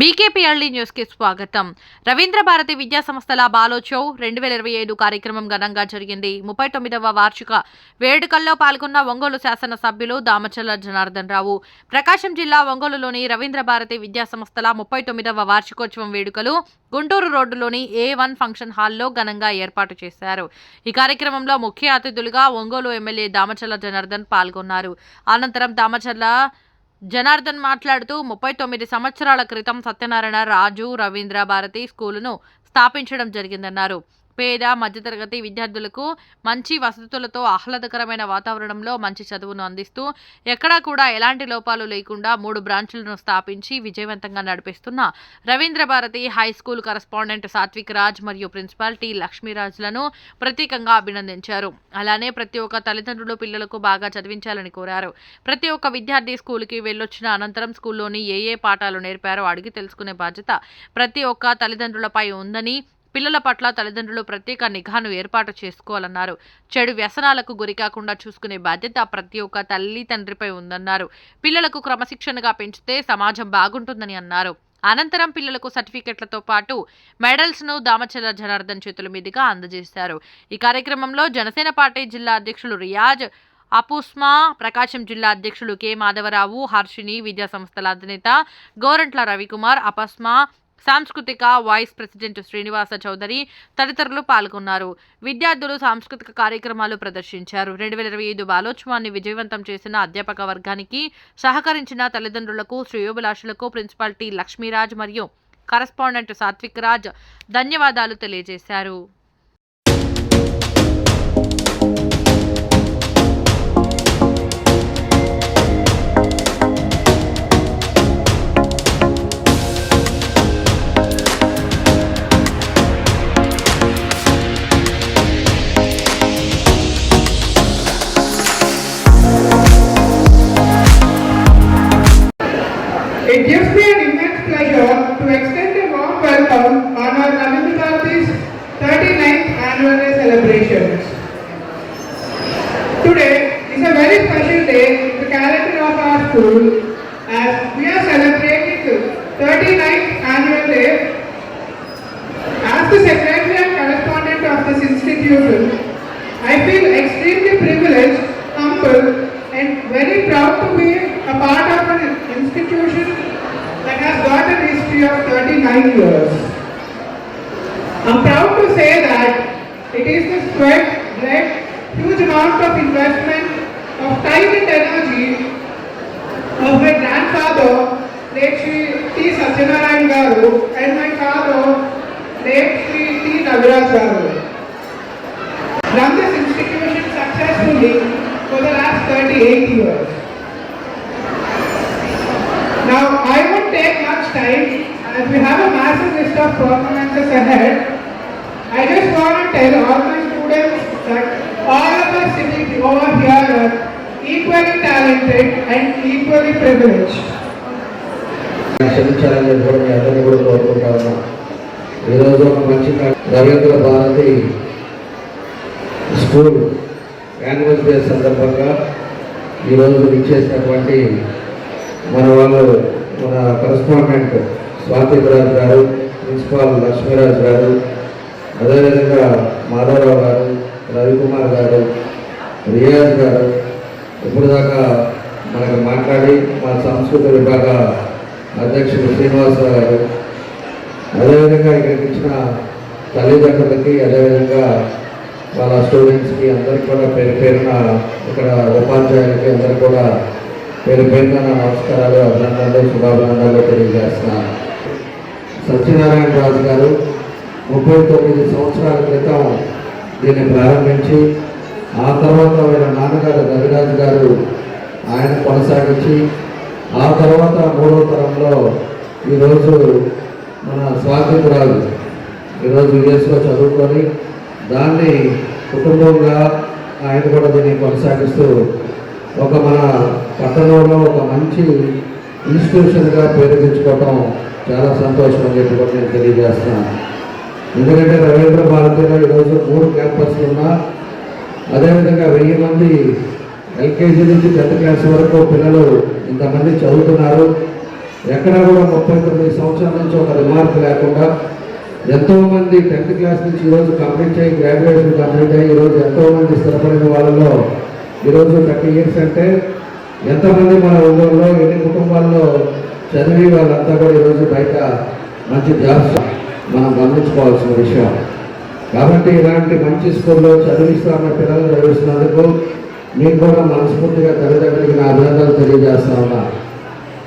బీకేపీఎల్డీ న్యూస్కి స్వాగతం. రవీంద్ర భారతి విద్యా సంస్థల బాలోచౌ రెండు వేల ఇరవై ఐదు కార్యక్రమం ఘనంగా జరిగింది. ముప్పై తొమ్మిదవ వార్షిక వేడుకల్లో పాల్గొన్న ఒంగోలు శాసన సభ్యులు దామచల్ల జనార్దన్ రావు. ప్రకాశం జిల్లా ఒంగోలులోని రవీంద్ర భారతి విద్యా సంస్థల ముప్పై తొమ్మిదవ వార్షికోత్సవం వేడుకలు గుంటూరు రోడ్డులోని ఏ వన్ ఫంక్షన్ హాల్లో ఘనంగా ఏర్పాటు చేశారు. ఈ కార్యక్రమంలో ముఖ్య అతిథులుగా ఒంగోలు ఎమ్మెల్యే దామచల్ల జనార్దన్ పాల్గొన్నారు. అనంతరం దామచల్ల జనార్దన్ మాట్లాడుతూ ముప్పై తొమ్మిది సంవత్సరాల క్రితం సత్యనారాయణ రాజు రవీంద్ర భారతి స్కూలును స్థాపించడం జరిగిందన్నారు. పేద మధ్యతరగతి విద్యార్థులకు మంచి వసతులతో ఆహ్లాదకరమైన వాతావరణంలో మంచి చదువును అందిస్తూ ఎక్కడా కూడా ఎలాంటి లోపాలు లేకుండా మూడు బ్రాంచులను స్థాపించి విజయవంతంగా నడిపిస్తున్న Ravindra Bharati high school correspondent Satvik Raj మరియు ప్రిన్సిపాల్ టి లక్ష్మీరాజ్లను ప్రత్యేకంగా అభినందించారు. అలానే ప్రతి ఒక్క తల్లిదండ్రులు పిల్లలకు బాగా చదివించాలని కోరారు. ప్రతి ఒక్క విద్యార్థి స్కూల్కి వెళ్ళొచ్చిన అనంతరం స్కూల్లోని ఏ ఏ పాఠాలు నేర్పారో అడిగి తెలుసుకునే బాధ్యత ప్రతి ఒక్క తల్లిదండ్రులపై ఉందని పిల్లల పట్ల తల్లిదండ్రులు ప్రత్యేక నిఘాను ఏర్పాటు చేసుకోవాలన్నారు. చెడు వ్యసనాలకు గురికాకుండా చూసుకునే బాధ్యత ప్రతి ఒక్క తల్లి తండ్రిపై ఉందన్నారు. పిల్లలకు క్రమశిక్షణగా పెంచితే సమాజం బాగుంటుందని అన్నారు. అనంతరం పిల్లలకు సర్టిఫికెట్లతో పాటు మెడల్స్ను దామచల జనార్దన్ చేతుల మీదుగా అందజేశారు. ఈ కార్యక్రమంలో జనసేన పార్టీ జిల్లా అధ్యక్షులు రియాజ్ అపుస్మా ప్రకాశం జిల్లా అధ్యక్షులు కె. మాధవరావు హర్షిని విద్యా సంస్థల అధినేత గోరంట్ల రవికుమార్ అపస్మా సాంస్కృతిక వైస్ ప్రెసిడెంట్ శ్రీనివాస చౌదరి తదితరులు పాల్గొన్నారు. విద్యార్థులు సాంస్కృతిక కార్యక్రమాలు ప్రదర్శించారు. రెండు వేల ఇరవై ఐదు బాలోత్సవాన్ని విజయవంతం చేసిన అధ్యాపక వర్గానికి సహకరించిన తల్లిదండ్రులకు శ్రేయోభిలాషులకు ప్రిన్సిపాల్ టి లక్ష్మీరాజ్ మరియు కరస్పాండెంట్ సాత్విక్ రాజ్ ధన్యవాదాలు తెలియజేశారు. Be an immense pleasure to extend a warm welcome on our Ravindra Bharati's 39th annual day celebrations. Today is a very special day in the calendar of our school as we are celebrating the 39th 39 years. I'm proud to say that it is the sweat, blood, huge amount of investment of time and energy of my grandfather, late Sri T. Satyanarayan Garu, and massive list of performances ahead. I just want to tell all my students that all of us sitting over here are equally talented and equally privileged. క్షమించాలని కూడా అందరినీ కూడా కోరుకుంటా ఉన్నా ఈరోజు ఒక మంచి Ravindra Bharati school annual day సందర్భంగా ఈరోజు ఇచ్చేసినటువంటి మన వాళ్ళు మన కరస్పాండెంట్ స్వాతిరాజు గారు ప్రిన్సిపాల్ లక్ష్మీరాజు గారు అదేవిధంగా మాధవరావు గారు రవికుమార్ గారు రియాజ్ గారు ఇప్పుడు దాకా మనకు మాట్లాడి మా సంస్కృత విభాగ అధ్యక్షుడు శ్రీనివాసరావు గారు అదేవిధంగా ఇక్కడికి ఇచ్చిన తల్లిదండ్రులకి అదేవిధంగా వాళ్ళ స్టూడెంట్స్కి అందరికి కూడా పేరు పేరున ఇక్కడ ఉపాధ్యాయులకి అందరికి కూడా పేరు పేరున నమస్కారాలు అభినందనలు శుభాభినందనలు తెలియజేస్తున్నాను. సత్యనారాయణ రాజు గారు ముప్పై తొమ్మిది సంవత్సరాల క్రితం దీన్ని ప్రారంభించి ఆ తర్వాత ఆయన నాన్నగారు రవిరాజు గారు ఆయన కొనసాగించి ఆ తర్వాత మూడో తరంలో ఈరోజు మన స్వాతంత్రాలు ఈరోజు యుఎస్లో చదువుకొని దాన్ని కుటుంబంగా ఆయన కూడా దీన్ని కొనసాగిస్తూ ఒక మన పట్టణంలో ఒక మంచి ఇన్స్టిట్యూషన్గా పేరు తెచ్చుకోవటం చాలా సంతోషం అని చెప్పి కూడా నేను తెలియజేస్తున్నాను. ఎందుకంటే రవీంద్ర భారతిలో ఈరోజు మూడు క్యాంపస్లు ఉన్నా అదేవిధంగా వెయ్యి మంది ఎల్కేజీ నుంచి టెన్త్ క్లాస్ వరకు పిల్లలు ఇంతమంది చదువుతున్నారు. ఎక్కడ కూడా ముప్పై తొమ్మిది సంవత్సరాల నుంచి ఒక రిమార్క్ లేకుండా ఎంతోమంది టెన్త్ క్లాస్ నుంచి ఈరోజు కంప్లీట్ అయ్యి గ్రాడ్యుయేషన్ కంప్లీట్ అయ్యి ఈరోజు ఎంతో మంది స్థిరపడిన వాళ్ళలో ఈరోజు థర్టీ ఇయర్స్ అంటే ఎంతమంది మన ఊళ్ళో ఎన్ని కుటుంబాల్లో చదివి వాళ్ళంతా కూడా ఈరోజు బయట మంచి జాబ్స్ మనం గమనించుకోవాల్సిన విషయం. కాబట్టి ఇలాంటి మంచి స్కూల్లో చదివిస్తున్న పిల్లలు చదివిస్తున్నందుకు మీకు కూడా మనస్ఫూర్తిగా తల్లిదండ్రులకి నా అభినందనలు తెలియజేస్తా ఉన్నా.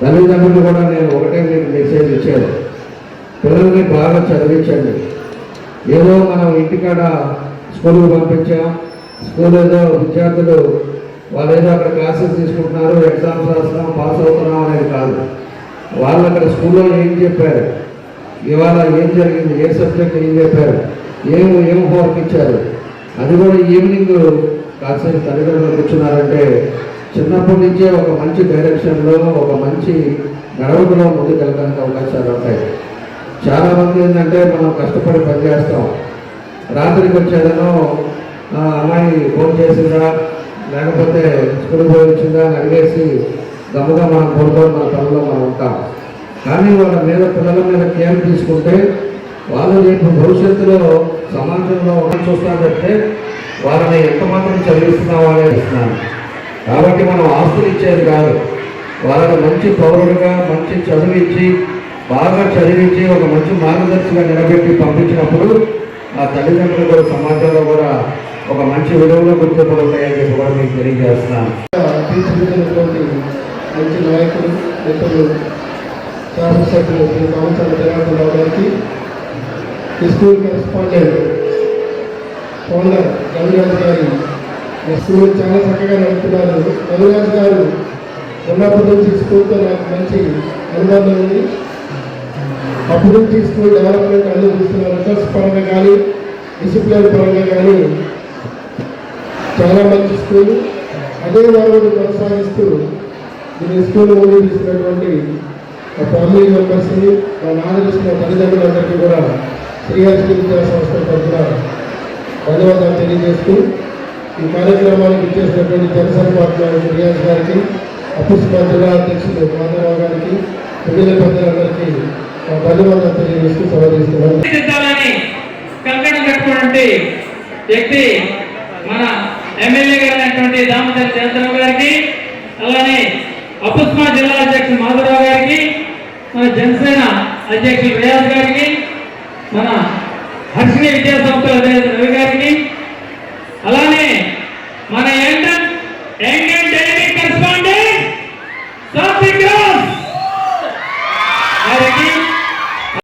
తల్లిదండ్రులు కూడా నేను ఒకటే మీకు మెసేజ్ ఇచ్చాను. పిల్లల్ని బాగా చదివించండి. ఏదో మనం ఇంటికాడ స్కూల్కి పంపించాం స్కూల్ ఏదో విద్యార్థులు వాళ్ళు ఏదో అక్కడ క్లాసెస్ తీసుకుంటున్నారు ఎగ్జామ్స్ రాస్తున్నాం పాస్ అవుతున్నాం అనేది కాదు. వాళ్ళు అక్కడ స్కూల్లో ఏం చెప్పారు? ఇవాళ ఏం జరిగింది? ఏ సబ్జెక్ట్ ఏం చెప్పారు? ఏం ఏం హోంవర్క్ ఇచ్చారు? అది కూడా ఈవినింగ్ కాసేపు తల్లిదండ్రులు కూర్చున్నారంటే చిన్నప్పటి నుంచే ఒక మంచి డైరెక్షన్లో ఒక మంచి నడవడిలో ముందుకు వెళ్ళడానికి అవకాశాలు ఉంటాయి. చాలా మంది ఏంటంటే మనం కష్టపడి పనిచేస్తాం రాత్రికి వచ్చేదనో అమ్మాయి ఫోన్ చేసిందా? లేకపోతే స్కూల్ పోయి వచ్చిందా అని అడిగేసి గమ్ముగా మనం పడుకొని మన మనం ఉంటాం. కానీ వాళ్ళ మీద పిల్లల మీద కేర్ తీసుకుంటే వాళ్ళు రేపు భవిష్యత్తులో సమాజంలో ఒకటి చూస్తాను వారిని వాళ్ళని ఎంత మాత్రం చదివిస్తున్నామో అనేది ఇస్తున్నాను కాబట్టి మనం ఆస్తులు ఇచ్చేది కాదు. వాళ్ళని మంచి పౌరులుగా మంచి చదివించి బాగా చదివించి ఒక మంచి మార్గదర్శిగా నిలబెట్టి పంపించినప్పుడు ఆ తల్లిదండ్రులు కూడా సమాజంలో కూడా ఒక మంచి విలువలో గుర్తింపులు ఉంటాయని చెప్పి కూడా మీకు తెలియజేస్తున్నాను. మంచి నాయకులు ఇతరులు శాసనసభ్యులు శ్రీ కామచంద్ర జనార్దన్ గారికి ఈ స్కూల్ కరెస్పాండెంట్ ఫౌండర్ రవిరాజు గారి ఈ స్కూల్ చాలా చక్కగా నడుపుతున్నారు. రవిరాజు గారు ఉన్నప్పటి నుంచి స్కూల్తో నాకు మంచి అనుబంధం ఉంది. అప్పటి నుంచి స్కూల్ డెవలప్మెంట్ అన్ని చూస్తున్నారు రిసర్చ్ పరంగా కానీ డిసిప్లిన్ పరంగా కానీ చాలా మంచి స్కూల్. అదే వారు కొనసాగిస్తూ నేను స్కూల్ ముందు తీసుకున్నటువంటి ఫ్యామిలీ మెంబర్స్ని మా నాన్న తల్లిదండ్రులందరికీ కూడా శ్రీహరి విద్యా సంస్థ తరఫున ధన్యవాదాలు తెలియజేస్తూ ఈ కార్యక్రమానికి ఇచ్చేసినటువంటి జనసంపాదన పార్టీ రియాజ్ గారికి అపుస్మా జిల్లా అధ్యక్షుడు మాధవరావు గారికి మిగిలిన పెద్దలందరికీ ధన్యవాదాలు తెలియజేస్తూ సెలవు వ్యక్తి అధ్యక్షులు రియాజ్ గారికి మన హర్షిణి విద్యాసంస్థల అధ్యక్షులు రవి గారికి అలానే